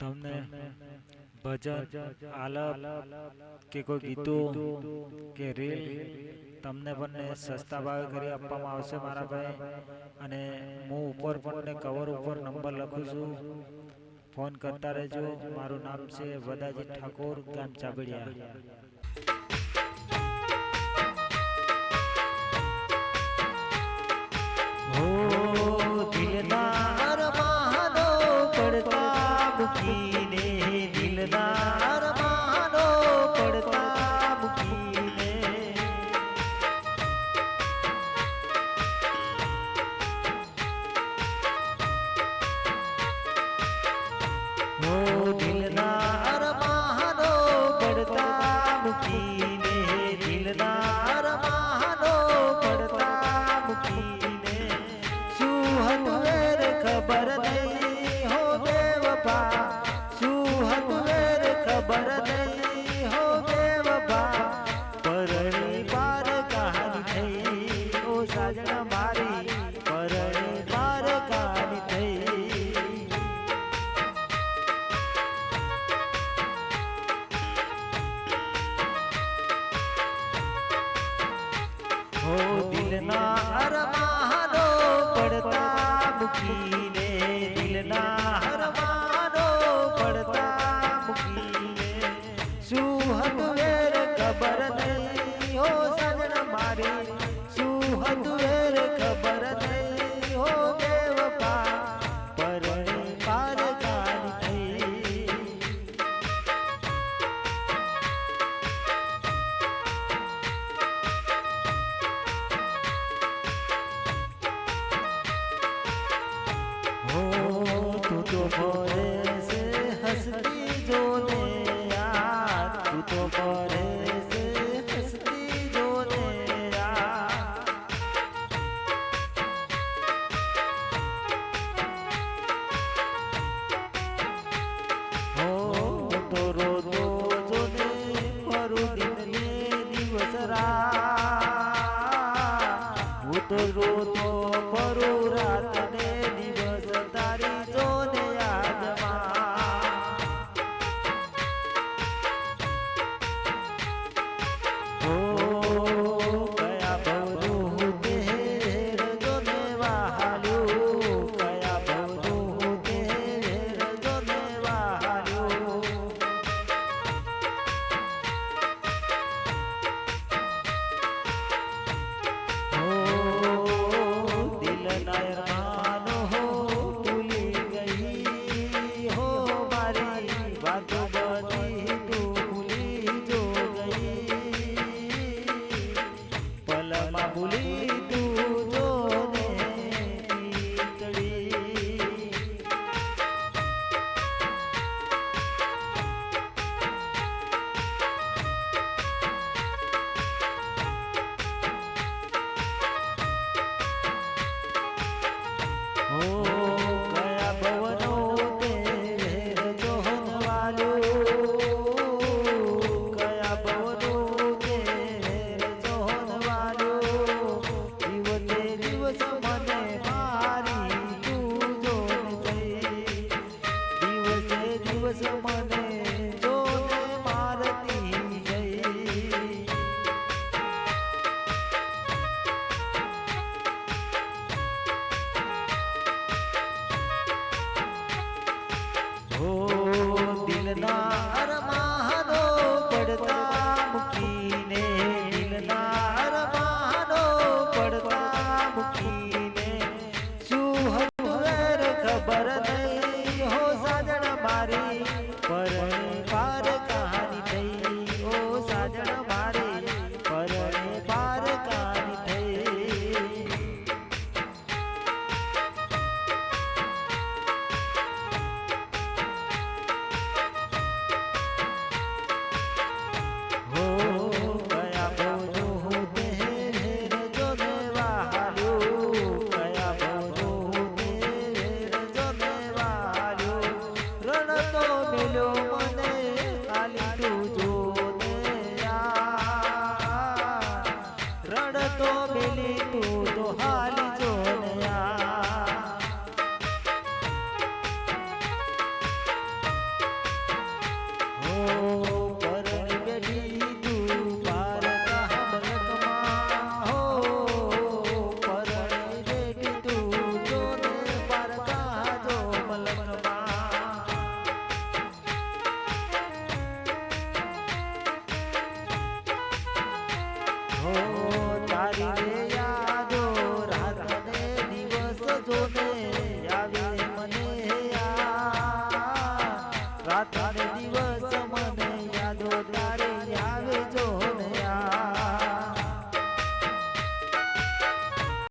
તમને ભજન આલપ કે કોઈ ગીતો કે રીલ તમને પણ સસ્તા ભાવે કરી આપવામાં આવશે મારા ભાઈ. અને હું ઉપર પણ કવર ઉપર નંબર લખું છું. ફોન કરતા રહેજો. મારું નામ છે વદાજી ઠાકોર ગામ ચાબડિયા কি મૂકીને દિલના હરવાનો પડતા મૂકીને. શું હતું વેર ખબર નહીં હો સજન મારી. શું વેર ખબર તો પરે છે હસતી જોને યાર તું તો પરે છે હસતી જોને યાર હો તો રોજો જોને પરું દિનને દિવસ રા હું તો રોજો પરું રાત હાલ જોડ્યા હો પરણી બેઠી તું પાર તારી